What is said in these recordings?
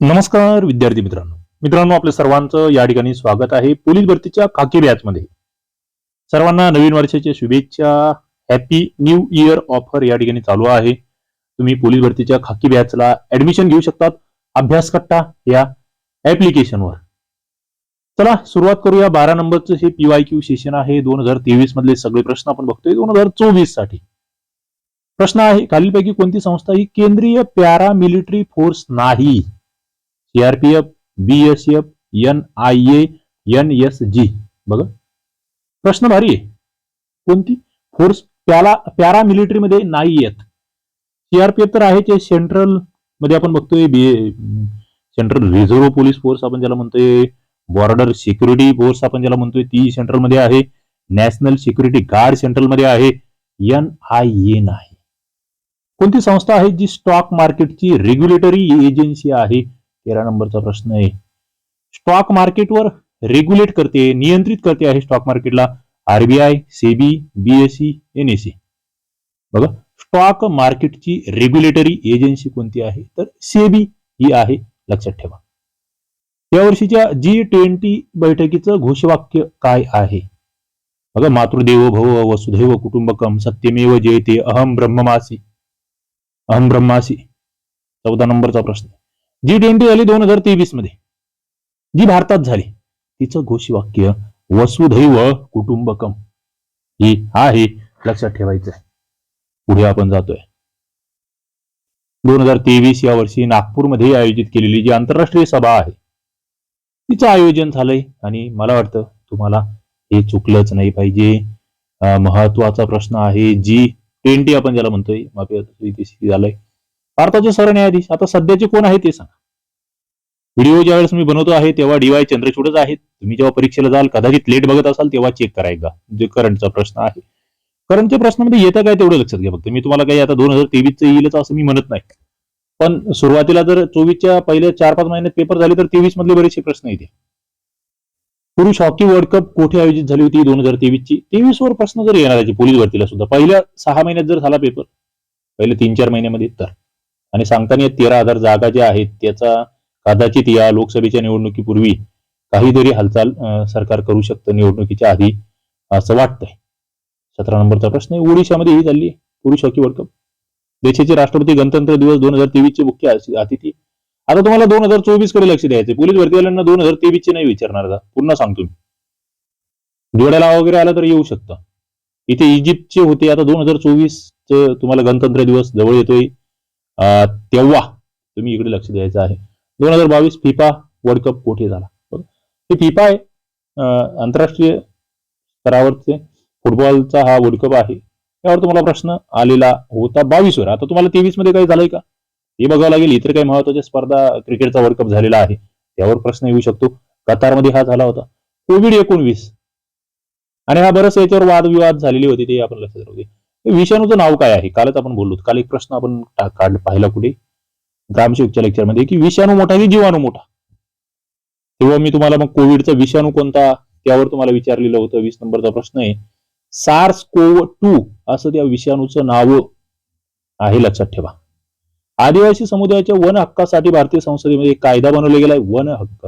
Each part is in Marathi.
नमस्कार विद्यार्थी मित्रांनो. मित्रांनो आपल्या सर्वांचं या ठिकाणी स्वागत आहे पोलीस भरतीच्या खाकी बॅच मध्ये सर्वांना नवीन वर्षाच्या शुभेच्छा. हॅपी न्यू इयर ऑफर या ठिकाणी चालू आहे. तुम्ही पोलीस भरतीच्या खाकी बॅचला ऍडमिशन घेऊ शकतात. अभ्यास कट्टा या ऍप्लिकेशनवर चला सुरुवात करूया. बारा नंबरचं हे पीवाय क्यू सेशन आहे. दोन हजार तेवीस मधले सगळे प्रश्न आपण बघतोय. दोन हजार चोवीससाठी प्रश्न आहे खालीलपैकी कोणती संस्था ही केंद्रीय पॅरा मिलिटरी फोर्स नाही? CRPF BSF N I A N S G बघा. प्रश्न भारी आहे. कोणती? फोर्स पॅरा पॅरा मिलिटरीमध्ये नाही येत. सीआरपीएफ तर आहे ते सेंट्रलमध्ये आपण बघतोय बी सेंट्रल रिझर्व्ह पोलीस फोर्स आपण ज्याला म्हणतोय बॉर्डर सिक्युरिटी फोर्स आपण ज्याला म्हणतोय ती सेंट्रलमध्ये आहे. नॅशनल सिक्युरिटी गार्ड सेंट्रलमध्ये आहे. एन आय ए नाही. कोणती संस्था आहे जी स्टॉक मार्केटची रेग्युलेटरी एजन्सी आहे? तेरा नंबरचा प्रश्न आहे. स्टॉक मार्केटवर रेग्युलेट करते नियंत्रित करते आहे स्टॉक मार्केटला आरबीआय सेबी बीएसई एनएसई बघा स्टॉक मार्केटची रेग्युलेटरी एजन्सी कोणती आहे? तर सेबी ही आहे लक्षात ठेवा. या वर्षीच्या जी ट्वेंटी बैठकीचं घोषवाक्य काय आहे? बघा मातृदेवो भव वसुधैव कुटुंबकम सत्यमेव जयते अहम ब्रह्ममासी. अहम ब्रह्मासी. चौदा नंबरचा प्रश्न. जी ट्वेंटी झाली दोन हजार तेवीसमध्ये जी भारतात झाली तिचं घोषवाक्य वसुधैव कुटुंबकम ही आहे लक्षात ठेवायचं आहे पुढे आपण जातोय दोन हजार तेवीस या वर्षी नागपूरमध्ये आयोजित केलेली जी आंतरराष्ट्रीय सभा आहे तिचं आयोजन झालंय आणि मला वाटतं तुम्हाला हे चुकलंच नाही पाहिजे महत्त्वाचा प्रश्न आहे जी ट्वेंटी आपण ज्याला म्हणतोय माफी झालंय भारताचे सरन्यायाधीश आता सध्याचे कोण आहे ते सांगा. व्हिडिओ ज्यावेळेस मी बनवतो आहे तेव्हा डीवाय चंद्रचूडच आहेत. तुम्ही जेव्हा परीक्षेला जाल कदाचित लेट बघत असाल तेव्हा चेक करायचा जे करंटचा प्रश्न आहे. करंटच्या प्रश्नामध्ये येतं काय तेवढं लक्षात घ्या फक्त. मी तुम्हाला काही आता दोन हजार तेवीसचं येईलच असं मी म्हणत नाही. पण सुरुवातीला जर चोवीसच्या पहिल्या चार पाच महिन्यात पेपर झाले तर तेवीस मधले बरेचसे प्रश्न येते. पुरुष हॉकी वर्ल्ड कप कोठे आयोजित झाली होती दोन हजार तेवीसची? तेवीस वर प्रश्न जर येणार आहे पोलीस भरतीला सुद्धा. पहिल्या सहा महिन्यात जर झाला पेपर पहिले तीन चार महिन्यामध्ये तर. आणि सांगताना तेरा हजार जागा ज्या आहेत त्याचा कदाचित या लोकसभेच्या निवडणुकीपूर्वी काहीतरी हालचाल सरकार करू शकतं निवडणुकीच्या आधी असं वाटतंय. सतरा नंबरचा प्रश्न आहे. ओडिशामध्ये ही झाली पुरुष हॉकी वर्ल्ड कप. देशाचे राष्ट्रपती गणतंत्र दिवस दोन हजार तेवीसचे मुख्य अतिथी. आता तुम्हाला दोन हजार चोवीसकडे लक्ष द्यायचे पोलीस भरतीवाल्यांना दोन हजार तेवीसचे नाही विचारणार का? पुन्हा सांगतो मी जोड्याला वगैरे आला तर येऊ शकतं. इथे इजिप्तचे होते. आता दोन हजार चोवीस तुम्हाला गणतंत्र दिवस जवळ येतोय. तेव्हा तुम्ही इकडे लक्ष द्यायचं आहे. दोन हजार बावीस फिफा वर्ल्ड कप कोठे झाला? हे फिफा आहे आंतरराष्ट्रीय स्तरावरचे फुटबॉलचा हा वर्ल्ड कप आहे. यावर तुम्हाला प्रश्न आलेला होता बावीस वर आता तुम्हाला तेवीसमध्ये काही झालंय का? हे बघावं लागेल. इतर काही महत्त्वाच्या स्पर्धा क्रिकेटचा वर्ल्ड कप झालेला आहे. त्यावर प्रश्न येऊ शकतो. कतारमध्ये हा झाला होता. कोविड एकोणवीस. आणि हा बरंच याच्यावर वादविवाद झालेले होते ते आपण लक्षात राहू दे. विषाणूचं नाव काय आहे? कालच आपण बोललो काल एक प्रश्न आपण काढ पाहिला कुठे? ग्रामसेवकच्या लेक्चरमध्ये की विषाणू मोठा की जीवाणू मोठा? तेव्हा मी तुम्हाला मग कोविडचा विषाणू कोणता? त्यावर तुम्हाला विचारलेलं होतं. वीस नंबरचा प्रश्न आहे. सार्स कोव टू असं त्या विषाणूचं नाव आहे लक्षात ठेवा. आदिवासी समुदायाच्या वन हक्कासाठी भारतीय संसदेमध्ये एक कायदा बनवला गेलाय. वन हक्क.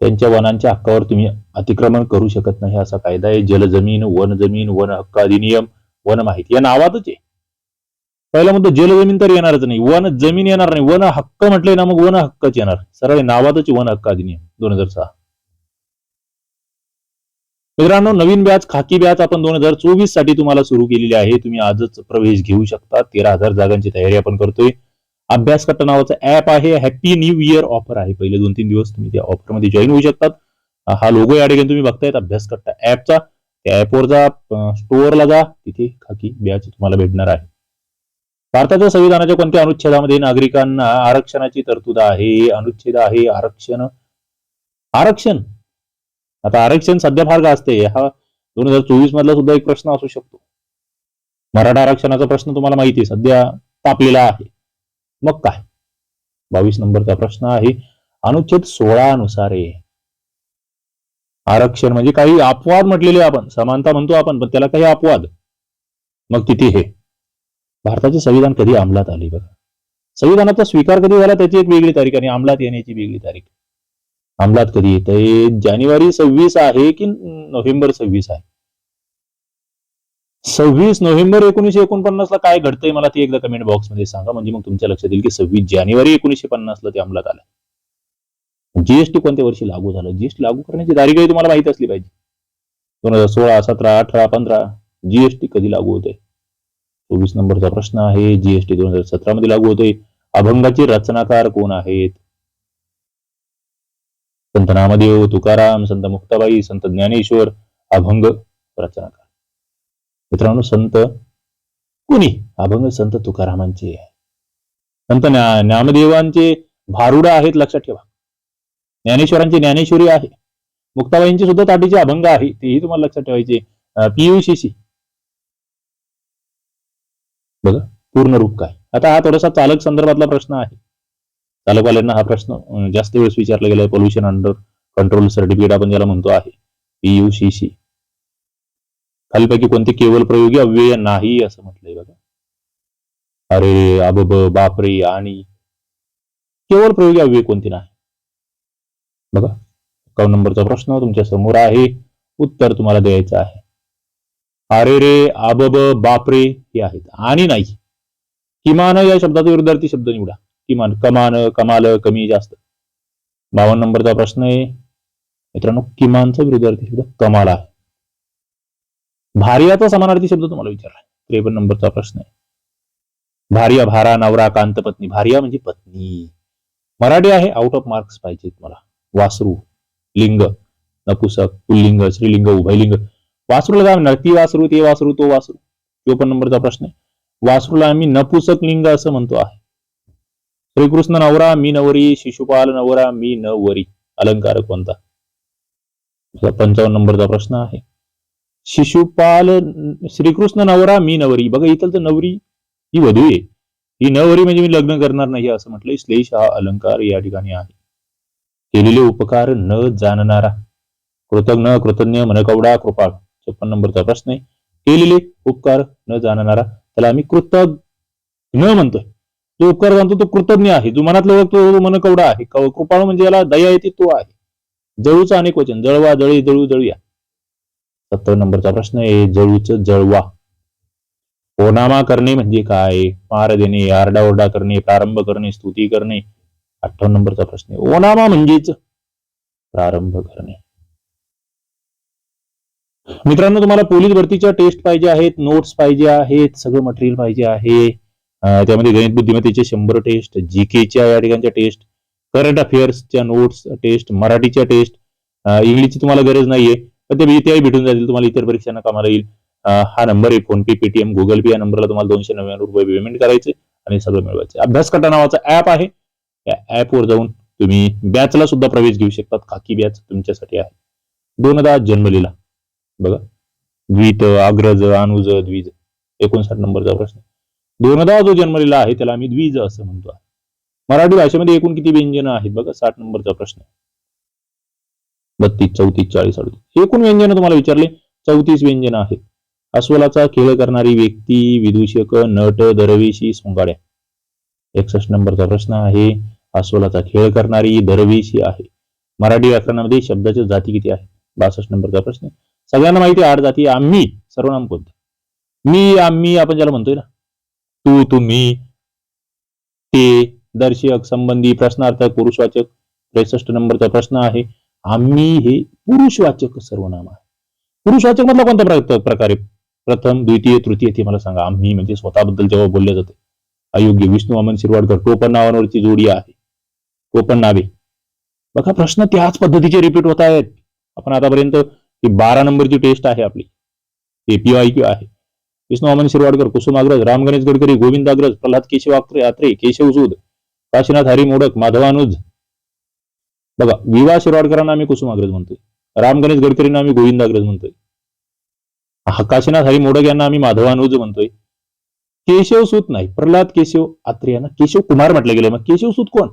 त्यांच्या वनांच्या हक्कावर तुम्ही अतिक्रमण करू शकत नाही असा कायदा आहे. जलजमीन वन जमीन वन हक्क अधिनियम वन माहिती. या नावातच आहे. पहिला मुद्दा जलजमीन तर येणारच नाही. वन जमीन येणार नाही. वन हक्क म्हटले ना मग वन हक्कच येणार. सरळ नावातच वन हक्क अधिनियम दोन हजार सहा. मित्रांनो नवीन बॅच खाकी बॅच आपण दोन हजार चोवीससाठी तुम्हाला सुरू केलेली आहे. तुम्ही आजच प्रवेश घेऊ शकता. तेरा हजार जागांची तयारी आपण करतोय. अभ्यासकट्टा नावाचं ऍप आहे. हॅपी न्यू इयर ऑफर आहे. पहिले दोन तीन दिवस तुम्ही त्या ऑफरमध्ये जॉईन होऊ शकतात. हा लोगो या ठिकाणी तुम्ही बघतायत. अभ्यास कट्टा ऍपचा त्या ऍपवर जा स्टोअरला जा. तिथे खाकी बॅच तुम्हाला भेटणार आहे. भारताच्या संविधानाच्या कोणत्या अनुच्छेदामध्ये नागरिकांना आरक्षणाची तरतूद आहे? अनुच्छेद आहे आरक्षण. आरक्षण. आता आरक्षण सध्या फार गाजते हा दोन हजार चोवीस मधला सुद्धा एक प्रश्न असू शकतो. मराठा आरक्षणाचा प्रश्न तुम्हाला माहिती आहे सध्या तापलेला आहे. मग काय? बावीस नंबरचा प्रश्न आहे. अनुच्छेद सोळा नुसार आहे आरक्षण म्हणजे काही अपवाद म्हटलेले आपण समानता म्हणतो आपण पण त्याला काही अपवाद. मग तिथे हे? भारताचे संविधान कधी अंमलात आले बघा. संविधानाचा स्वीकार कधी झाला त्याची एक वेगळी तारीख आणि अंमलात येण्याची वेगळी तारीख. अंमलात कधी येत जानेवारी सव्वीस आहे की नोव्हेंबर सव्वीस आहे? सव्वीस नोव्हेंबर एकोणीशे एकोणपन्नासला काय घडतंय मला ते एकदा कमेंट बॉक्समध्ये सांगा. म्हणजे मग तुमच्या लक्षात येईल की सव्वीस जानेवारी एकोणीशे पन्नासला ते अंमलात आलं जीएसटी कोणत्या वर्षी लागू झालं? जीएसटी लागू करण्याची तारीखही तुम्हाला माहीत असली पाहिजे. दोन हजार सोळा सतरा अठरा पंधरा जीएसटी कधी लागू होते? चोवीस नंबरचा प्रश्न आहे. जीएसटी दोन हजार सतरा मध्ये लागू होते. अभंगाचे रचनाकार कोण आहेत? संत नामदेव तुकाराम संत मुक्ताबाई संत ज्ञानेश्वर अभंग रचनाकार. मित्रांनो संत कोणी? अभंग संत तुकारामांचे आहे. संत नामदेवांचे भारुडा आहेत लक्षात ठेवा. ज्ञानेश्वरांची ज्ञानेश्वरी आहे. मुक्ताबाईंची सुद्धा ताटीचे अभंग आहे. तेही तुम्हाला लक्षात ठेवायचे पीयूसीसी बघा पूर्ण रूप काय. आता हा थोडासा चालक संदर्भातला प्रश्न आहे. चालकवाल्यांना हा प्रश्न जास्त वेळेस विचारला गेला पोल्युशन अंडर कंट्रोल सर्टिफिकेट आपण ज्याला म्हणतो आहे. पीयूसीसी खालीपैकी कोणते केवळ प्रयोगी अव्यय नाही असं म्हटलंय बघा. अरे अबब बापरे आणि केवळ प्रयोगी अव्यय कोणते नाही? बघा अकाउंट नंबरचा प्रश्न तुमच्यासमोर आहे. उत्तर तुम्हाला द्यायचं आहे. अरे रे आबब बापरे हे आहेत. आणि नाही. किमान या शब्दाचा विरुद्धार्थी शब्द निवडा. किमान कमान कमाल कमी जास्त. बावन्न नंबरचा प्रश्न आहे. मित्रांनो किमानचा विरुद्धार्थी शब्द कमाल आहे. भार्याचा समानार्थी शब्द तुम्हाला विचारला. त्रेपन्न नंबरचा प्रश्न आहे. भार्या भारा नवरा कांत पत्नी. भार्या म्हणजे पत्नी. मराठी आहे आउट ऑफ मार्क्स पाहिजे मला. वासरू लिंग नपुसक पुल्लिंग श्रीलिंग उभयलिंग. वासरूला काय म्हणणार? ती वासरू ते वासरू तो वासरू. चोपन्न नंबरचा प्रश्न आहे. वासरूला आम्ही नपुसक लिंग असं म्हणतो आहे. श्रीकृष्ण नवरा मी नवरी शिशुपाल नवरा मी नवरी. अलंकार कोणता? पंचावन्न नंबरचा प्रश्न आहे. शिशुपाल श्रीकृष्ण नवरा मी नवरी. बघा इथं तर नवरी ही वधू आहे. ही नवरी म्हणजे मी लग्न करणार नाही असं म्हटलंय. श्लेष हा अलंकार या ठिकाणी आहे. केलेले उपकार न जाणणारा. कृतज्ञ कृतज्ञ मनकवडा कृपाळ. छप्पन नंबरचा प्रश्न आहे. केलेले उपकार न जाणणारा. त्याला आम्ही कृतज्ञ म्हणतोय. जो उपकार जाणतो तो कृतज्ञ आहे. जो मनातला ओळखतो तो मनकवडा आहे. कृपाळ म्हणजे याला दया येते तो आहे. जळूचं अनेक वचन. जळवा जळी जळू जळूया. सत्तर नंबरचा प्रश्न आहे. जळूच जळवा. ओनामा करणे म्हणजे काय? मार देणे आरडाओरडा करणे प्रारंभ करणे स्तुती करणे. अठ्ठावन्न नंबरचा प्रश्न आहे. ओनामा म्हणजेच प्रारंभ करणे. मित्रांनो तुम्हाला पोलीस भरतीच्या टेस्ट पाहिजे आहेत नोट्स पाहिजे आहेत सगळं मटेरियल पाहिजे आहे. त्यामध्ये गणित बुद्धिमत्तेचे शंभर टेस्ट जीकेच्या या ठिकाणच्या टेस्ट करंट अफेअर्सच्या नोट्स टेस्ट मराठीच्या टेस्ट. इंग्लिशची तुम्हाला गरज नाहीये पण ते त्याही भेटून जातील तुम्हाला इतर परीक्षांना कामाला येईल. हा नंबर आहे फोन पे पेटीएम गुगल पे या नंबरला तुम्हाला दोनशे नव्याण्णव रुपये पेमेंट करायचे आणि सगळं मिळवायचं अभ्यास कटा नावाचा ऍप आहे या ऍपवर जाऊन तुम्ही बॅचला सुद्धा प्रवेश घेऊ शकतात. खाकी बॅच तुमच्यासाठी आहे. दोनदा जन्मलेला. बघा. द्वित अग्रज अनुज द्विज. एकोणसाठ नंबरचा प्रश्न. दोनदा जो जन्मलेला आहे त्याला आम्ही द्विज असं म्हणतो मराठी भाषेमध्ये एकूण किती व्यंजन आहेत? बघा साठ नंबरचा प्रश्न बत्तीस चौतीस चाळीस अडतीस. एकूण व्यंजन तुम्हाला विचारले चौतीस व्यंजन आहेत. अस्वलाचा खेळ करणारी व्यक्ती विदूषक नट दरवेशी सोंगाड्या. एकसष्ट नंबरचा प्रश्न आहे. अस्वलाचा खेळ करणारी दरवेशी आहे. मराठी व्याकरणामध्ये शब्दाच्या जाती किती आहे? बासष्ट नंबरचा प्रश्न. सगळ्यांना माहिती आहे आठ जाती आम्ही सर्वनाम कोणतं मी आम्ही आपण ज्याला म्हणतोय ना. तू तुम्ही ते दर्शक संबंधी प्रश्नार्थक पुरुषवाचक त्रेसष्ट नंबरचा प्रश्न आहे. आम्ही हे पुरुषवाचक सर्वनाम आहे. पुरुषवाचक मधला कोणत्या प्रकार? आहे प्रथम द्वितीय तृतीय ते मला सांगा. आम्ही म्हणजे स्वतःबद्दल जेव्हा बोलले जाते अयोग्य विष्णू वामन शिरवाडकर टोपण नावांवरची जोडी आहे. टोपण नावे. बघा प्रश्न त्याच पद्धतीचे रिपीट होत आहेत. आपण आतापर्यंत ती बारा नंबरची टेस्ट आहे आपली. एपीआय क्यू आहे. विष्णू वामन शिरवाडकर कुसुम अग्रज राम गणेश गडकरी गोविंद अग्रज प्रल्हाद केशव आत्रे आत्रे केशव सूद काशीनाथ हरी मोडक माधवानुज बघा विवा शिरवाडकरांना आम्ही कुसुम अग्रज म्हणतोय. राम गणेश गडकरींना आम्ही गोविंद अग्रज म्हणतोय. काशीनाथ हरी मोडक यांना आम्ही माधवानुज म्हणतोय. केशव सूत नाही. प्रल्हाद केशव आत्रे यांना केशव कुमार म्हटलं गेलं. मग केशव सूत कोण?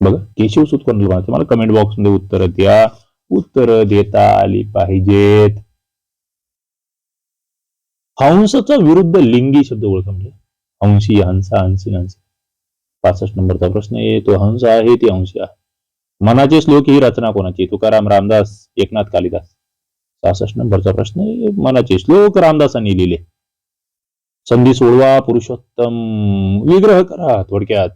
बघा केशव सूत कोण म्हणायचं मला कमेंट बॉक्समध्ये उत्तर द्या. उत्तर देता आली पाहिजेत. हंसचा विरुद्ध लिंगी शब्द ओळखा म्हणजे. हंसी हंसा हंसी हंसी. पासष्ट नंबरचा प्रश्न आहे. तो हंस आहे ती हंसी आहे. मनाचे श्लोक ही रचना कोणाची? तुकाराम रामदास एकनाथ कालिदास. सहासष्ट नंबरचा प्रश्न आहे. मनाचे श्लोक रामदासांनी लिहिले. संधी सोडवा पुरुषोत्तम. विग्रह करा थोडक्यात.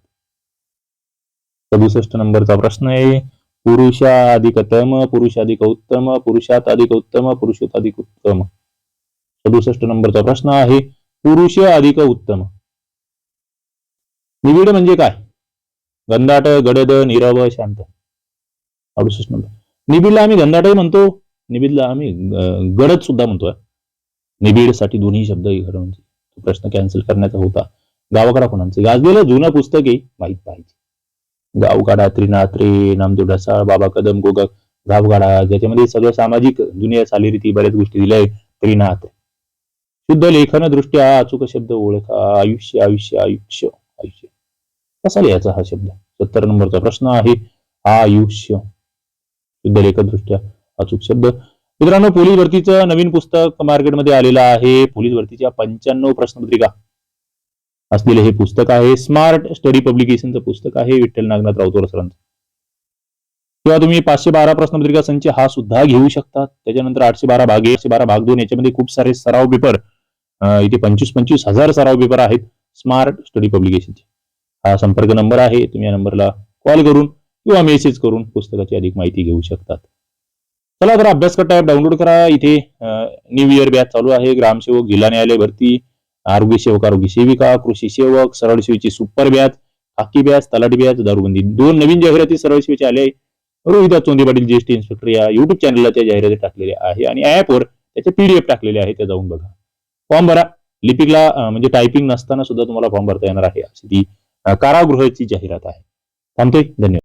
सदुसष्ट नंबरचा प्रश्न आहे. पुरुषा अधिकतम पुरुषाधिक उत्तम पुरुषात अधिक उत्तम पुरुषोत अधिक उत्तम सदुसष्ट नंबरचा प्रश्न आहे. पुरुष अधिक उत्तम निविड म्हणजे काय? गंधाट गडद निरव शांत. अडुसष्ट नंबर. निबिडला आम्ही गंधाटही म्हणतो. निबिडला आम्ही गडद सुद्धा म्हणतोय निबिडसाठी दोन्ही शब्द खरं म्हणजे. तो प्रश्न कॅन्सल करण्याचा होता. गावाकडा कोणाचं? गाजलेलं जुनं पुस्तके माहीत माहीत पाहिजे. गावगाडा त्रिनात्रे नामदेव ढसाळ बाबा कदम गोगक गावगाडा ज्याच्यामध्ये सगळं सामाजिक जुन्या चालीरीती बऱ्याच गोष्टी दिल्या आहेत. त्रिनाथ. शुद्ध लेखन दृष्ट्या अचूक शब्द ओळखा. आयुष्य आयुष्य आयुष्य आयुष्य. कसा लिहायचा हा शब्द? सत्तर नंबरचा प्रश्न आहे. आयुष्य. शुद्ध लेखनदृष्ट्या अचूक शब्द मित्रांनो पोलीस भरतीचं नवीन पुस्तक मार्केटमध्ये आलेलं आहे. पोलीस भरतीच्या पंच्याण्णव प्रश्नपत्रिका असलेले हे पुस्तक आहे. स्मार्ट स्टडी पब्लिकेशनचं पुस्तक आहे विठ्ठल नागनाथ राऊतोर सरांचं. किंवा तुम्ही पाचशे बारा प्रश्नपत्रिका संच हा सुद्धा घेऊ शकतात. त्याच्यानंतर आठशे बारा भाग एकशे बारा भाग दोन याच्यामध्ये खूप सारे सराव पेपर इथे पंचवीस पंचवीस हजार सराव पेपर आहेत स्मार्ट स्टडी पब्लिकेशनचे हा संपर्क नंबर आहे. तुम्ही या नंबरला कॉल करून किंवा मेसेज करून पुस्तकाची अधिक माहिती घेऊ शकतात. चला तर अभ्यास करता ऍप डाउनलोड करा. इथे न्यू इयर बॅच चालू आहे. ग्रामसेवक जिल्हा न्यायालय भरती. आरोग्य सेवक आरोग्य सेविका कृषी सेवक सरळ सेवेची सुपर बॅच खाकी बॅच तलाठी बॅच दारूबंदी. दोन नवीन जाहिराती सरळ सेवेचे आले रोहिदा चोंदी पाटील ज्येष्ठ इन्स्पेक्टर या युट्यूब चॅनलला त्या जाहिराती टाकलेल्या आहे आणि ऍपवर त्याचे पीडीएफ टाकलेले आहे ते जाऊन बघा. फॉर्म भरा. लिपिकला म्हणजे टायपिंग नसताना सुद्धा तुम्हाला फॉर्म भरता येणार आहे. अशी ती कारागृहाची जाहिरात आहे. थांबतोय. धन्यवाद.